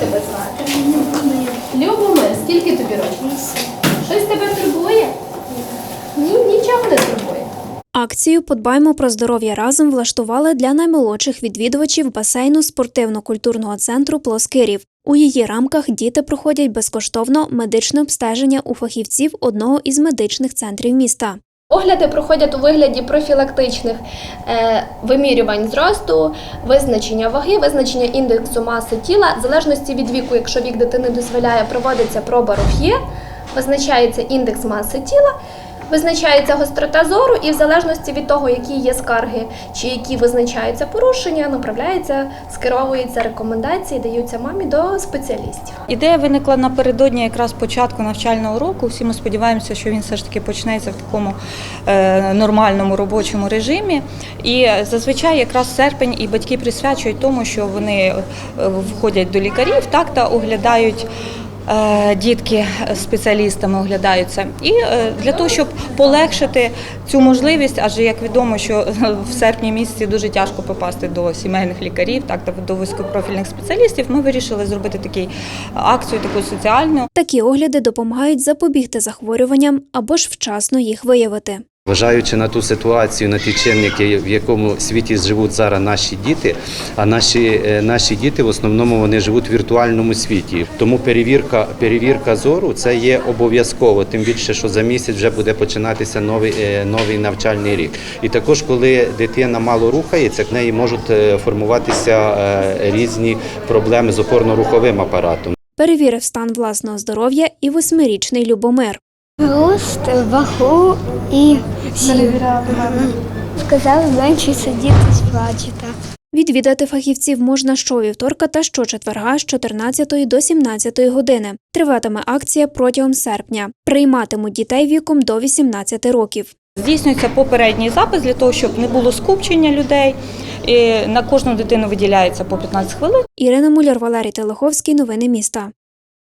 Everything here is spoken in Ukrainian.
тебе звати? Любомир, скільки тобі років? Щось тебе турбує? Ні, нічого не турбує. Акцію Подбаймо про здоров'я разом влаштували для наймолодших відвідувачів басейну спортивно-культурного центру Плоскирів. У її рамках діти проходять безкоштовно медичне обстеження у фахівців одного із медичних центрів міста. Огляди проходять у вигляді профілактичних е, вимірювань зросту, визначення ваги, визначення індексу маси тіла. В залежності від віку, якщо вік дитини дозволяє, проводиться проба рух'є, визначається індекс маси тіла, визначається гострота зору, і в залежності від того, які є скарги чи які визначаються порушення, направляється, скеровуються рекомендації, даються мамі до спеціалістів. Ідея виникла напередодні якраз початку навчального року. Всі ми сподіваємося, що він все ж таки почнеться в такому е, нормальному робочому режимі. І зазвичай якраз серпень і батьки присвячують тому, що вони е, входять до лікарів так та оглядають. Е, Дітки спеціалістами оглядаються, і е, для того, щоб полегшити цю можливість, адже як відомо, що в серпні місяці дуже тяжко попасти до сімейних лікарів, так та до вузькопрофільних спеціалістів, ми вирішили зробити таку акцію, таку соціальну. Такі огляди допомагають запобігти захворюванням або ж вчасно їх виявити. Зважаючи на ту ситуацію, на ті чинники, в якому світі живуть зараз наші діти, а наші, е, наші діти в основному вони живуть в віртуальному світі. Тому перевірка, перевірка зору це є обов'язково, тим більше, що за місяць вже буде починатися новий, е, новий навчальний рік. І також, коли дитина мало рухається, в неї можуть е, формуватися різні проблеми з опорно-руховим апаратом. Перевірив стан власного здоров'я і восьмирічний Любомир. Рост, вагу і сіль. Сказали менше сидіти сплачете. Відвідати фахівців можна щовівторка та щочетверга з 14 до 17 години. Триватиме акція протягом серпня. Прийматимуть дітей віком до 18 років. Здійснюється попередній запис для того, щоб не було скупчення людей. І на кожну дитину виділяється по 15 хвилин. Ірина Муляр, Валерій Телеховський. Новини міста.